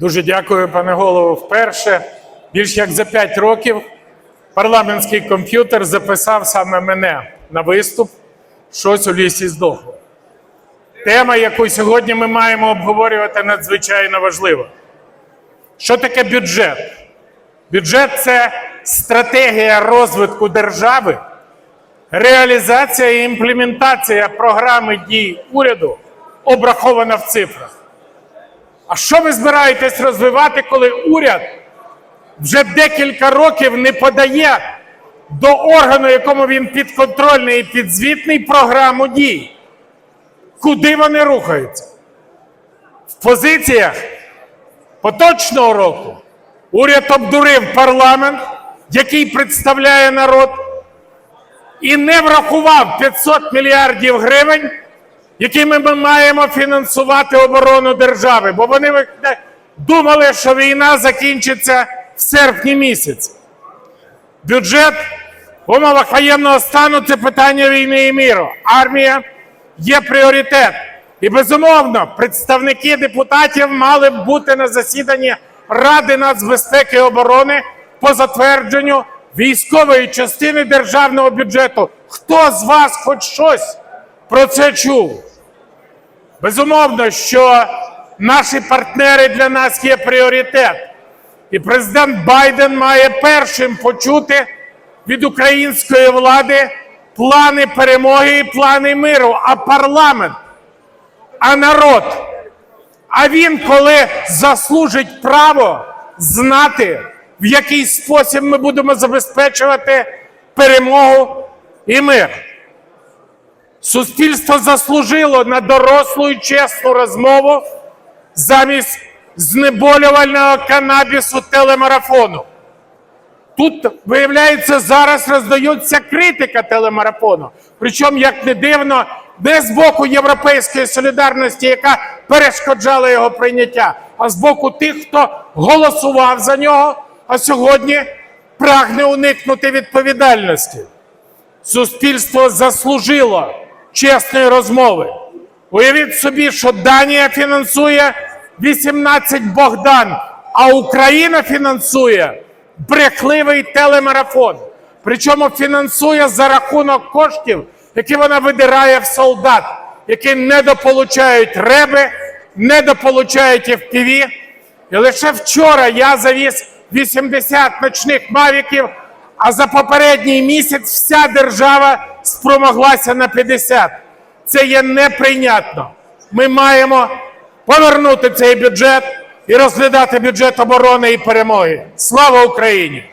Дуже дякую, пане голово. Вперше більш як за 5 років парламентський комп'ютер записав саме мене на виступ щось у лісі здохло. Тема, яку сьогодні ми маємо обговорювати, надзвичайно важлива. Що таке бюджет? Бюджет це стратегія розвитку держави, реалізація і імплементація програми дій уряду, обрахована в цифрах. А що ви збираєтесь розвивати, коли уряд вже декілька років не подає до органу, якому він підконтрольний і підзвітний, програму дій? Куди вони рухаються? В позиціях поточного року уряд обдурив парламент, який представляє народ, і не врахував 500 мільярдів гривень якими ми маємо фінансувати оборону держави, бо вони думали, що війна закінчиться в серпні місяці. Бюджет в умовах воєнного стану це питання війни і міру. Армія є пріоритет. І безумовно, представники депутатів мали б бути на засіданні Ради нацбезпеки і оборони по затвердженню військової частини державного бюджету. Хто з вас хоч щось про це чув? Безумовно, що наші партнери для нас є пріоритет. І президент Байден має першим почути від української влади плани перемоги і плани миру, а парламент, а народ. А він, коли заслужить право знати, в який спосіб ми будемо забезпечувати перемогу і мир. Суспільство заслужило на дорослу і чесну розмову замість знеболювального канабісу телемарафону. Тут, виявляється, зараз роздаються критика телемарафону. Причому, як не дивно, не з боку Європейської солідарності, яка перешкоджала його прийняття, а з боку тих, хто голосував за нього, а сьогодні прагне уникнути відповідальності. Суспільство заслужило чесної розмови. Уявіть собі, що Данія фінансує 18 Богдан, а Україна фінансує брехливий телемарафон. Причому фінансує за рахунок коштів, які вона видирає в солдат, які недополучають реби, недополучають FPV. І лише вчора я завіз 80 ночних мавіків, а за попередній місяць вся держава спромоглася на 50. Це є неприйнятно. Ми маємо повернути цей бюджет і розглядати бюджет оборони і перемоги. Слава Україні!